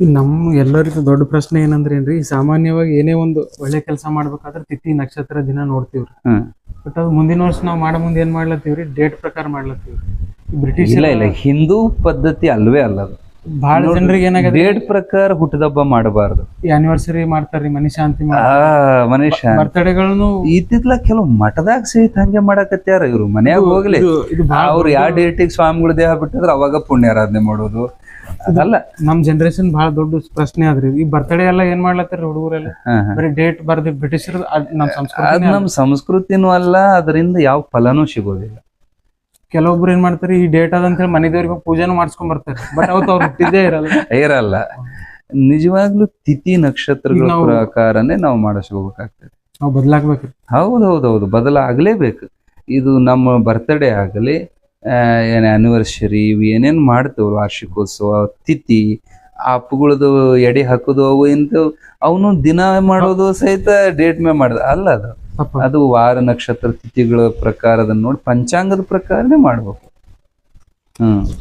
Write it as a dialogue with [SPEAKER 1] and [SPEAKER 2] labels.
[SPEAKER 1] ಈ ನಮ್ ಎಲ್ಲರಿಗೂ ದೊಡ್ಡ ಪ್ರಶ್ನೆ ಏನಂದ್ರೆ ಏನ್ರಿ ಸಾಮಾನ್ಯವಾಗಿ ಏನೇ ಒಂದು ಒಳ್ಳೆ ಕೆಲಸ ಮಾಡ್ಬೇಕಾದ್ರೆ ತಿಥಿ ನಕ್ಷತ್ರ ದಿನ ನೋಡ್ತೀವ್ರಿ. ಬಟ್ ಅದು ಮುಂದಿನ ವರ್ಷ ನಾವು ಮಾಡೋ ಮುಂದೆ ಏನ್ ಮಾಡ್ಲತ್ತೀವ್ರಿ? ಡೇಟ್ ಪ್ರಕಾರ ಮಾಡ್ಲತ್ತೀವ್ರಿ. ಬ್ರಿಟಿಷ್
[SPEAKER 2] ಇಲ್ಲ ಇಲ್ಲ. ಹಿಂದೂ ಪದ್ಧತಿ ಅಲ್ವೇ ಅಲ್ಲ ಅದು.
[SPEAKER 1] ಬಹಳ ಜನರಿಗೆ ಏನಾಗತ್ತೆ
[SPEAKER 2] ಡೇಟ್ ಪ್ರಕಾರ ಹುಟ್ಟದಬ್ಬ ಮಾಡಬಾರ್ದು.
[SPEAKER 1] ಆನಿವರ್ಸರಿ ಮಾಡ್ತಾರ್ರಿ ಮನಿಶಾಂತಿ ಶಾಂತಿ
[SPEAKER 2] ಮನುಷ್ಯ
[SPEAKER 1] ಬರ್ತಡೆಗಳನ್ನು
[SPEAKER 2] ಇತ್ತಿತ್ಲ ಕೆಲವು ಮಠದಾಗ ಸಹಿತ ಹಂಗೆ ಮಾಡಕತ್ಯಾರ ಇವ್ರು. ಮನ್ಯಾಗ ಹೋಗ್ಲಿ. ಅವ್ರು ಯಾವ ಡೇಟಿಗೆ ಸ್ವಾಮಿಗಳ ದೇಹ ಬಿಟ್ಟಿದ್ರೆ ಅವಾಗ ಪುಣ್ಯಾರಾಧನೆ ಮಾಡೋದು. ಅದಲ್ಲ.
[SPEAKER 1] ನಮ್ ಜನರೇಷನ್ ಬಹಳ ದೊಡ್ಡ ಪ್ರಶ್ನೆ ಆದ್ರಿ. ಈ ಬರ್ತಡೇ ಎಲ್ಲ ಏನ್ ಮಾಡ್ಲತ್ತಾರ ಹುಡುಗರೆಲ್ಲ. ಬರೀ ಡೇಟ್ ಬರ್ದಿ ಬ್ರಿಟಿಷರ್ ನಮ್ ಸಂಸ್ಕೃತಿ
[SPEAKER 2] ನಮ್ ಸಂಸ್ಕೃತಿನೂ ಅಲ್ಲ ಅದರಿಂದ ಯಾವ ಫಲನೂ ಸಿಗೋದಿಲ್ಲ.
[SPEAKER 1] ಕೆಲವೊಬ್ರು ಏನ್ ಮಾಡ್ತಾರೆ ಈ ಡೇಟ್ ಅದ ಅಂತ ಹೇಳಿ ಮನೆ ದೇವ್ರಿಗೆ ಪೂಜೆ ಪೂಜೆನೂ ಮಾಡ್ಸ್ಕೊಂಡ್ ಬರ್ತಾರೆ. ಬಟ್ ಅವತ್ತು ಅವ್ರು ಹುಟ್ಟಿದ್ದೇ ಇರಲ್ಲ.
[SPEAKER 2] ಇರಲ್ಲ. ನಿಜವಾಗ್ಲೂ ತಿಥಿ ನಕ್ಷತ್ರಗಳ
[SPEAKER 1] ನಾವು-
[SPEAKER 2] ಪ್ರಕಾರನೇ ನಾವು ಮಾಡಿಸ್ಕೋಬೇಕಾಗ್ತದೆ
[SPEAKER 1] ನಾವು ಬದಲಾಗ್ಬೇಕು
[SPEAKER 2] ಹೌದು ಹೌದು ಹೌದು ಬದಲಾಗಲೇಬೇಕು. ಇದು ನಮ್ಮ ಬರ್ತ್ಡೇ ಆಗಲಿ ಏನ್ ಆನಿವರ್ಸರಿ ಇವು ಏನೇನು ಮಾಡ್ತೇವೆ ವಾರ್ಷಿಕೋತ್ಸವ ತಿಥಿ ಅಪ್ಪಗಳದು ಎಡೆ ಹಾಕೋದು ಅವು ಇಂಥವು ಅವನು ದಿನ ಮಾಡೋದು ಸಹಿತ ಡೇಟ್ ಮೇ ಮಾಡ್ದ ಅಲ್ಲ ಅದು. ಅದು ವಾರ ನಕ್ಷತ್ರ ತಿಥಿಗಳ ಪ್ರಕಾರದ ನೋಡಿ ಪಂಚಾಂಗದ ಪ್ರಕಾರನೇ ಮಾಡ್ಬೇಕು. ಹ್ಮ್.